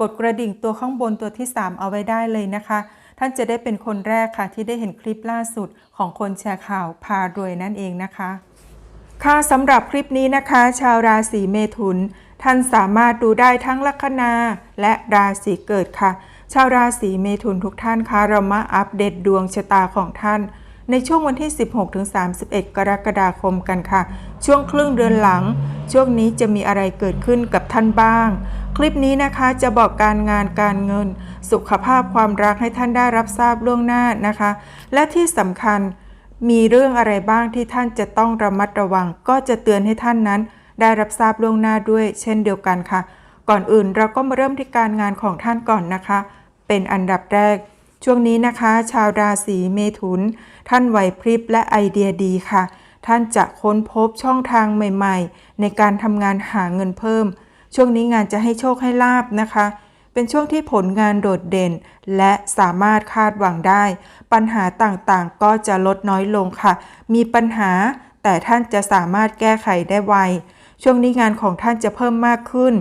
กดกระดิ่งตัวข้างบนตัวที่ 3 เอาไว้ได้เลยนะคะ ท่านจะได้เป็นคนแรกค่ะ ที่ได้เห็นคลิปล่าสุดของคนแชร์ข่าวพารวยนั่นเองนะคะ ค่ะสำหรับคลิปนี้นะคะ ชาวราศีเมถุน ท่านสามารถดูได้ทั้งลัคนาและราศีเกิดค่ะ ชาวราศีเมถุนทุกท่านคะเรามาอัปเดตดวงชะตาของท่าน ในช่วงวันที่ 16-31 กรกฎาคมกันค่ะ ช่วงครึ่งเดือนหลัง ช่วงนี้จะมีอะไรเกิดขึ้นกับท่านบ้าง คลิปนี้นะคะจะบอกการงานการเงิน สุขภาพความรักให้ท่านได้รับทราบล่วงหน้านะคะ และที่สำคัญมีเรื่องอะไรบ้างที่ท่านจะต้องระมัดระวัง ก็จะเตือนให้ท่านนั้น ได้รับทราบล่วงหน้าด้วย เช่นเดียวกันค่ะ ก่อนอื่นเราก็มาเริ่มที่การงานของท่านก่อนนะคะ เป็นอันดับแรก ช่วงนี้นะคะ ชาวราศีเมถุน ท่านไหวพริบและไอเดียดีค่ะ ท่านจะค้นพบช่องทางใหม่ๆ ในการทำงานหาเงินเพิ่ม ช่วงนี้งานจะให้โชคให้ลาบนะคะ เป็นช่วงที่ผลงานโดดเด่น และสามารถคาดหวังได้ ปัญหาต่างๆ ก็จะลดน้อยลงค่ะ มีปัญหาแต่ท่านจะสามารถแก้ไขได้ไว ช่วงนี้งานของท่านจะเพิ่มมากขึ้น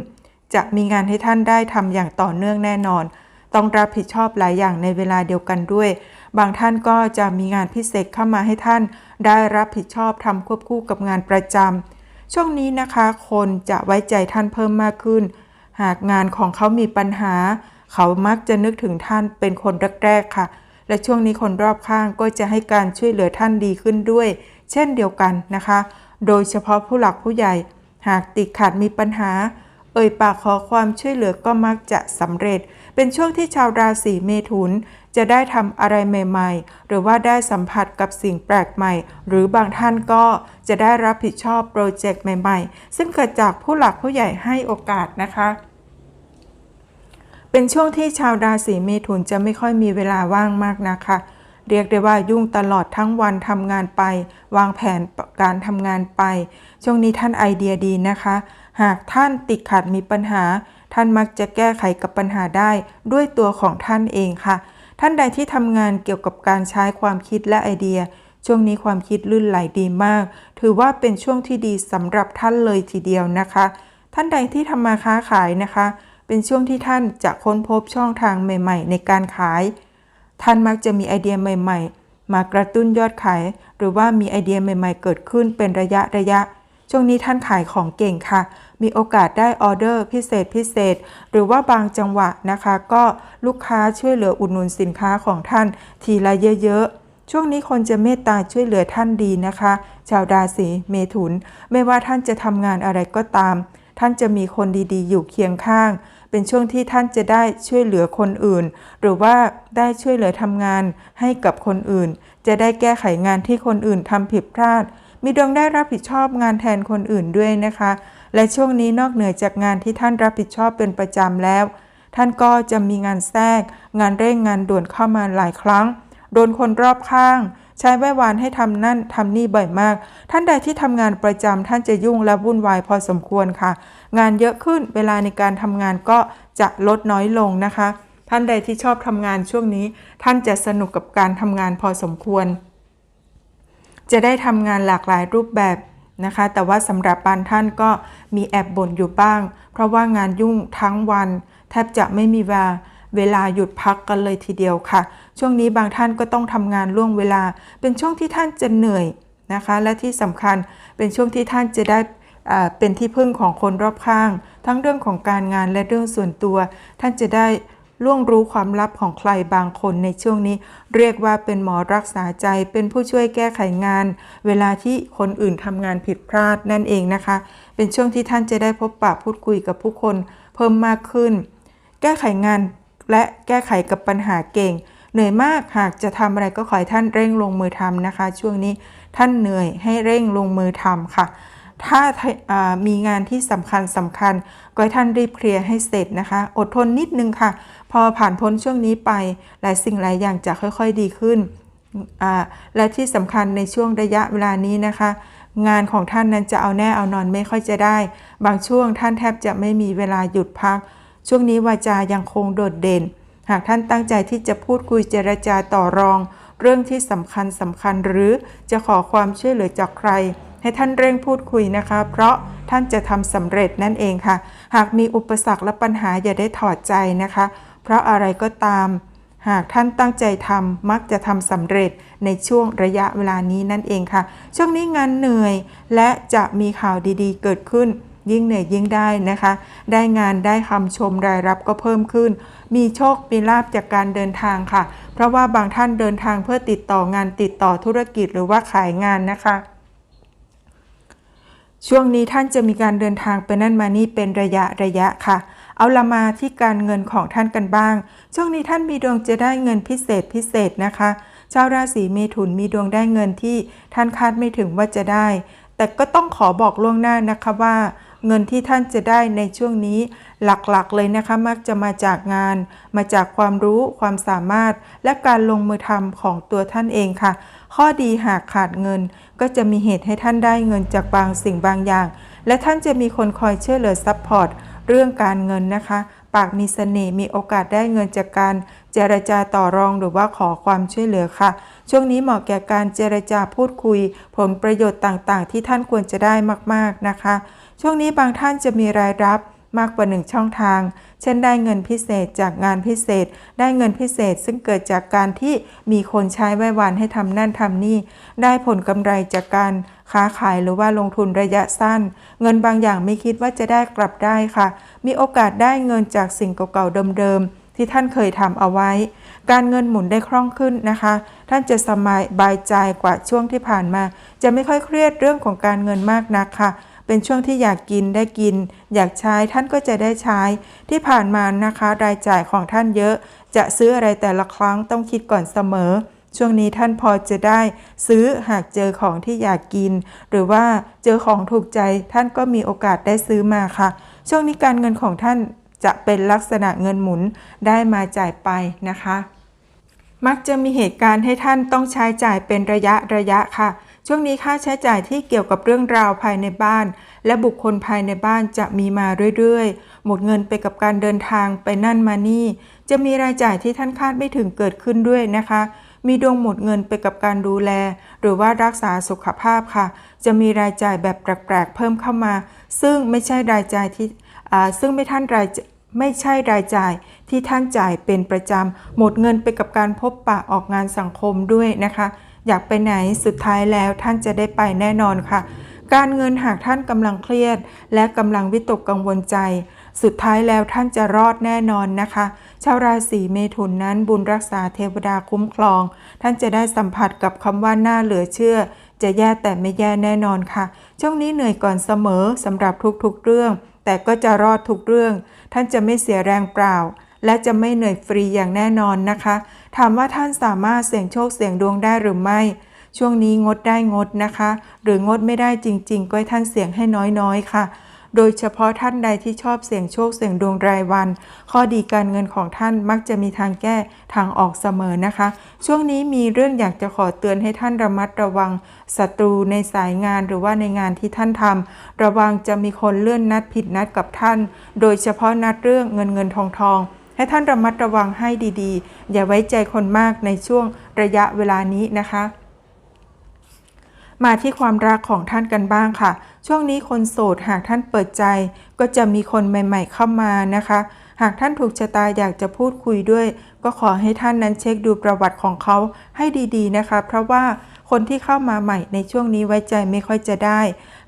จะมีงานให้ท่านได้ทำอย่างต่อเนื่องแน่นอน ต้องรับผิดชอบหลายอย่างในเวลาเดียวกันด้วย บางท่านก็จะมีงานพิเศษเข้ามาให้ท่าน ได้รับผิดชอบทำควบคู่กับงานประจำช่วงนี้นะคะ คนจะไว้ใจท่านเพิ่มมากขึ้น หากงานของเขามีปัญหา เขามักจะนึกถึงท่านเป็นคนแรกๆค่ะ และช่วงนี้คนรอบข้างก็จะให้การช่วยเหลือท่านดีขึ้นด้วย เช่นเดียวกันนะคะ โดยเฉพาะผู้หลักผู้ใหญ่ หากติดขัดมีปัญหา เอ่ยปากขอความช่วยเหลือก็มักจะสำเร็จ เป็นช่วงที่ชาวราศีเมถุน จะได้ทำอะไรใหม่ๆ หรือว่าได้สัมผัสกับสิ่งแปลกใหม่ หรือบางท่านก็จะได้รับผิดชอบโปรเจกต์ใหม่ๆ ซึ่งเกิดจากผู้หลักผู้ใหญ่ให้โอกาสนะคะเป็นช่วงที่ชาวราศีเมถุนจะไม่ค่อยมีเวลาว่างมากนะคะ เรียกได้ว่ายุ่งตลอดทั้งวันทำงานไป วางแผนการทำงานไป ช่วงนี้ท่านไอเดียดีนะคะ หากท่านติดขัดมีปัญหา ท่านมักจะแก้ไขกับปัญหาได้ด้วยตัวของท่านเองค่ะ ท่านใดที่ทำงานเกี่ยวกับการใช้ความคิดและไอเดีย ช่วงนี้ความคิดลื่นไหลดีมาก ถือว่าเป็นช่วงที่ดีสำหรับท่านเลยทีเดียวนะคะ ท่านใดที่ทำมาค้าขายนะคะ เป็นช่วงที่ท่านจะค้นพบช่องทางใหม่ ๆ ในการขาย ท่านมักจะมีไอเดียใหม่ ๆ มากระตุ้นยอดขาย หรือว่ามีไอเดียใหม่ ๆ เกิดขึ้นเป็นระยะระยะช่วงนี้ท่านขายของเก่งค่ะ มีโอกาสได้ออเดอร์พิเศษพิเศษ หรือว่าบางจังหวะนะคะ ก็ลูกค้าช่วยเหลืออุดหนุนสินค้าของท่านทีละเยอะๆ ช่วงนี้คนจะเมตตาช่วยเหลือท่านดีนะคะ ชาวราศีเมถุน ไม่ว่าท่านจะทำงานอะไรก็ตาม ท่านจะมีคนดีๆ อยู่เคียงข้าง เป็นช่วงที่ท่านจะได้ช่วยเหลือคนอื่น หรือว่าได้ช่วยเหลือทำงานให้กับคนอื่น จะได้แก้ไขงานที่คนอื่นทำผิดพลาดมีดวงได้รับผิดชอบงานแทนคนอื่นด้วยนะคะ และช่วงนี้นอกเหนือจากงานที่ท่านรับผิดชอบเป็นประจำแล้ว ท่านก็จะมีงานแทรก งานเร่งงานด่วนเข้ามาหลายครั้ง โดนคนรอบข้าง ใช้ไหว้วานให้ทำนั่นทำนี่บ่อยมาก ท่านใดที่ทำงานประจำท่านจะยุ่งและวุ่นวายพอสมควรค่ะ งานเยอะขึ้นเวลาในการทำงานก็จะลดน้อยลงนะคะ ท่านใดที่ชอบทำงานช่วงนี้ ท่านจะสนุกกับการทำงานพอสมควร จะได้ทำงานหลากหลายรูปแบบ นะคะ แต่ว่าสำหรับบางท่านก็มีแอบบ่นอยู่บ้าง เพราะว่างานยุ่งทั้งวัน แทบจะไม่มีเวลาเวลาหยุดพักกันเลยทีเดียวค่ะ ช่วงนี้บางท่านก็ต้องทำงานล่วงเวลา เป็นช่วงที่ท่านจะเหนื่อยนะคะ และที่สำคัญเป็นช่วงที่ท่านจะได้เป็นที่พึ่งของคนรอบข้าง ทั้งเรื่องของการงานและเรื่องส่วนตัว ท่านจะได้ ล่วงรู้ความลับของใครบางคนในช่วงนี้ เรียกว่าเป็นหมอรักษาใจ เป็นผู้ช่วยแก้ไขงาน เวลาที่คนอื่นทำงานผิดพลาดนั่นเองนะคะ เป็นช่วงที่ท่านจะได้พบปะพูดคุยกับผู้คนเพิ่มมากขึ้น แก้ไขงานและแก้ไขกับปัญหาเก่ง เหนื่อยมากหากจะทำอะไรก็ขอให้ท่านเร่งลงมือทำนะคะ ช่วงนี้ท่านเหนื่อยให้เร่งลงมือทำค่ะ ถ้ามีงานที่สำคัญสำคัญก็ให้ท่านรีบเคลียร์ให้เสร็จนะคะ อดทนนิดนึงค่ะ พอผ่านพ้นช่วงนี้ไป หลายสิ่งหลายอย่างจะค่อยๆดีขึ้น และที่สำคัญในช่วงระยะเวลานี้นะคะ งานของท่านนั้นจะเอาแน่เอานอนไม่ค่อยจะได้ บางช่วงท่านแทบจะไม่มีเวลาหยุดพัก ช่วงนี้วาจายังคงโดดเด่น หากท่านตั้งใจที่จะพูดคุยเจรจาต่อรอง เรื่องที่สำคัญสำคัญหรือจะขอความช่วยเหลือจากใคร ให้ท่านเร่งพูดคุยนะคะ เพราะท่านจะทำสำเร็จนั่นเองค่ะ หากมีอุปสรรคและปัญหาอย่าได้ถอดใจนะคะ เพราะอะไรก็ตาม หากท่านตั้งใจทำมักจะทำสำเร็จในช่วงระยะเวลานี้นั่นเองค่ะ ช่วงนี้งานเหนื่อยและจะมีข่าวดีๆ เกิดขึ้นยิ่งเหนื่อยยิ่งได้นะคะ ได้งานได้คำชมรายรับก็เพิ่มขึ้น มีโชคมีลาบจากการเดินทางค่ะ เพราะว่าบางท่านเดินทางเพื่อติดต่องานติดต่อธุรกิจหรือว่าขายงานนะคะ ช่วงนี้ท่านจะมีการเดินทางไปนั่นมานี่เป็นระยะระยะค่ะ เอาละมาที่การเงินของท่านกันบ้าง ช่วงนี้ท่านมีดวงจะได้เงินพิเศษพิเศษนะคะ ชาวราศีเมถุนมีดวงได้เงินที่ท่านคาดไม่ถึงว่าจะได้ แต่ก็ต้องขอบอกล่วงหน้านะคะว่า เงินที่ท่านจะได้ในช่วงนี้หลักๆเลยนะคะ มักจะมาจากงาน มาจากความรู้ความสามารถ และการลงมือทำของตัวท่านเองค่ะ ข้อดีหากขาดเงิน ก็จะมีเหตุให้ท่านได้เงินจากบางสิ่งบางอย่าง และท่านจะมีคนคอยช่วยเหลือซัพพอร์ตเรื่องการเงินนะคะ ปากมีเสน่ห์มีโอกาสได้เงินจากการเจรจาต่อรองหรือว่าขอความช่วยเหลือค่ะ ช่วงนี้เหมาะแก่การเจรจาพูดคุย ผลประโยชน์ต่างๆ ที่ท่านควรจะได้มากๆนะคะ ช่วงนี้บางท่านจะมีรายรับ มากกว่าหนึ่งช่องทาง เช่นได้เงินพิเศษจากงานพิเศษ ได้เงินพิเศษซึ่งเกิดจากการที่มีคนใช้ไว้วันให้ทำนั่นทำนี่ ได้ผลกำไรจากการค้าขายหรือว่าลงทุนระยะสั้น เงินบางอย่างไม่คิดว่าจะได้กลับได้ค่ะ มีโอกาสได้เงินจากสิ่งเก่าๆเดิมๆที่ท่านเคยทำเอาไว้ การเงินหมุนได้คล่องขึ้นนะคะ ท่านจะสบายใจกว่าช่วงที่ผ่านมา จะไม่ค่อยเครียดเรื่องของการเงินมากนักค่ะ เป็นช่วงที่อยากกินได้กิน อยากใช้ท่านก็จะได้ใช้ ที่ผ่านมานะคะรายจ่ายของท่านเยอะ จะซื้ออะไรแต่ละครั้งต้องคิดก่อนเสมอ ช่วงนี้ท่านพอจะได้ซื้อหากเจอของที่อยากกิน หรือว่าเจอของถูกใจท่านก็มีโอกาสได้ซื้อมาค่ะ ช่วงนี้การเงินของท่านจะเป็นลักษณะเงินหมุนได้มาจ่ายไปนะคะ มักจะมีเหตุการณ์ให้ท่านต้องใช้จ่ายเป็นระยะระยะค่ะ ช่วงนี้ค่าใช้จ่ายที่เกี่ยวกับเรื่องราวภายในบ้าน และบุคคลภายในบ้านจะมีมาเรื่อยๆ หมดเงินไปกับการเดินทางไปนั่นมานี่ จะมีรายจ่ายที่ท่านคาดไม่ถึงเกิดขึ้นด้วยนะคะ มีดวงหมดเงินไปกับการดูแล หรือว่ารักษาสุขภาพค่ะ จะมีรายจ่ายแบบแปลกๆเพิ่มเข้ามา ซึ่งไม่ใช่รายจ่ายที่ซึ่งไม่ท่านรายไม่ใช่รายจ่ายที่ท่านจ่ายเป็นประจำ หมดเงินไปกับการพบปะออกงานสังคมด้วยนะคะ อยากไปไหนสุดท้ายแล้วท่านจะได้ไปแน่นอนค่ะ การเงินหากท่านกำลังเครียด และกำลังวิตกกังวลใจ สุดท้ายแล้วท่านจะรอดแน่นอนนะคะ ชาวราศีเมถุนนั้นบุญรักษาเทวดาคุ้มครอง ท่านจะได้สัมผัสกับคำว่าน่าเหลือเชื่อ จะแย่แต่ไม่แย่แน่นอนค่ะ ช่วงนี้เหนื่อยก่อนเสมอสำหรับทุกๆเรื่อง แต่ก็จะรอดทุกเรื่อง ท่านจะไม่เสียแรงเปล่า และจะไม่เหนื่อยฟรีอย่างแน่นอนนะคะ ถามว่าท่านสามารถเสี่ยงโชคเสี่ยงดวงได้หรือไม่ ช่วงนี้งดได้งดนะคะ หรืองดไม่ได้จริง ๆ ก็ให้ท่านเสี่ยงให้น้อยๆค่ะโดยเฉพาะท่านใดที่ชอบเสี่ยงโชคเสี่ยงดวงรายวัน ข้อดีการเงินของท่านมักจะมีทางแก้ทางออกเสมอนะคะ ช่วงนี้มีเรื่องอยากจะขอเตือนให้ท่านระมัดระวังศัตรูในสายงานหรือว่าในงานที่ท่านทำระวังจะมีคนเลื่อนนัดผิดนัดกับท่าน โดยเฉพาะนัดเรื่องเงินเงินทองทอง ให้ท่านระมัดระวังให้ดีๆ อย่าไว้ใจคนมากในช่วงระยะเวลานี้นะคะ มาที่ความรักของท่านกันบ้างค่ะ ช่วงนี้คนโสดหากท่านเปิดใจ ก็จะมีคนใหม่ ๆ เข้ามานะคะ หากท่านถูกชะตาอยากจะพูดคุยด้วย ก็ขอให้ท่านนั้นเช็คดูประวัติของเขาให้ดีๆนะคะ เพราะว่า คนที่เข้ามาใหม่ในช่วงนี้ไว้ใจไม่ค่อยจะได้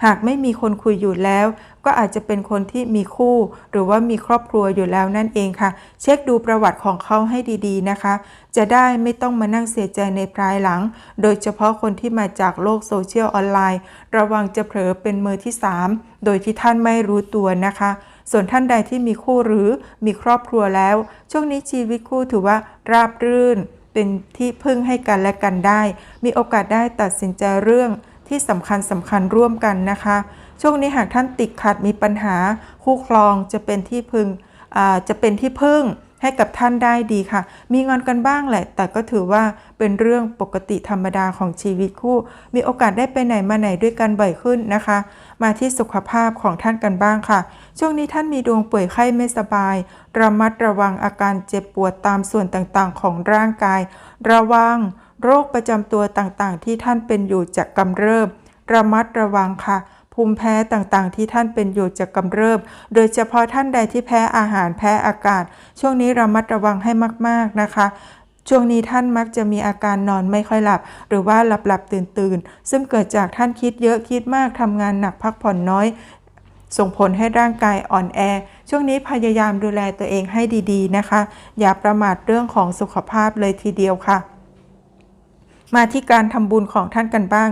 หากไม่มีคนคุยอยู่แล้ว ก็อาจจะเป็นคนที่มีคู่ หรือว่ามีครอบครัวอยู่แล้วนั่นเองค่ะ เช็คดูประวัติของเขาให้ดีๆนะคะ จะได้ไม่ต้องมานั่งเสียใจในภายหลัง โดยเฉพาะคนที่มาจากโลกโซเชียลออนไลน์ ระวังจะเผลอเป็นมือที่ 3 โดยที่ท่านไม่รู้ตัวนะคะส่วนท่านใดที่มีคู่หรือมีครอบครัวแล้ว ช่วงนี้ชีวิตคู่ถือว่าราบรื่น เป็นที่พึ่งให้กันและกันได้ มีโอกาสได้ตัดสินใจเรื่องที่สำคัญสำคัญร่วมกันนะคะ ช่วงนี้หากท่านติดขัดมีปัญหาคู่ครองจะเป็นที่พึงอ่งจะเป็นที่พึ่ง ให้กับท่านได้ดีค่ะ มีงอนกันบ้างแหละ แต่ก็ถือว่าเป็นเรื่องปกติธรรมดาของชีวิตคู่ มีโอกาสได้ไปไหนมาไหนด้วยกันบ่อยขึ้นนะคะ มาที่สุขภาพของท่านกันบ้างค่ะ ช่วงนี้ท่านมีดวงป่วยไข้ไม่สบาย ระมัดระวังอาการเจ็บปวดตามส่วนต่างๆ ของร่างกาย ระวังโรคประจำตัวต่างๆ ที่ท่านเป็นอยู่จะกำเริบ ระมัดระวังค่ะ ภูมิแพ้ต่างๆ ที่ท่านเป็นอยู่จะกำเริบ โดยเฉพาะท่านใดที่แพ้อาหารแพ้อากาศ ช่วงนี้ระมัดระวังให้มาก ๆ นะคะช่วงนี้ท่านมักจะมีอาการนอนไม่ค่อยหลับ หรือว่าหลับหลับตื่นตื่นซึ่งเกิดจากท่านคิดเยอะคิดมากทำงานหนักพักผ่อนน้อย ส่งผลให้ร่างกายอ่อนแอ ช่วงนี้พยายามดูแลตัวเองให้ดีๆนะคะ อย่าประมาทเรื่องของสุขภาพเลยทีเดียวค่ะ มาที่การทำบุญของท่านกันบ้าง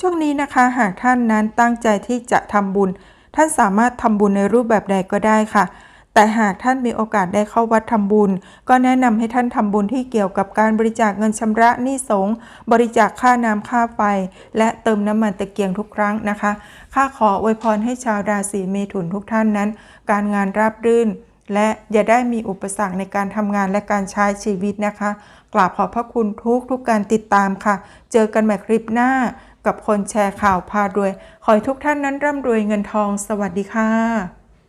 ช่วงนี้นะคะหากท่านนั้นตั้งใจที่จะทำบุญ ท่านสามารถทำบุญในรูปแบบใดก็ได้ค่ะ แต่หากท่านมีโอกาสได้เข้าวัดทำบุญ ก็แนะนำให้ท่านทำบุญที่เกี่ยวกับการบริจาคเงินชำระหนี้สงบริจาคค่าน้ำค่าไฟ และเติมน้ำมันตะเกียงทุกครั้งนะคะข้าขออวยพรให้ชาวราศีเมถุนทุกท่านนั้น การงานราบรื่นและอย่าได้มีอุปสรรคในการทำงานและการใช้ชีวิตนะคะ กราบขอบพระคุณทุกทุกการติดตามค่ะ เจอกันใหม่คลิปหน้า กับคนแชร์ข่าวพารวย ขอให้ทุกท่านนั้นร่ำรวยเงินทอง สวัสดีค่ะ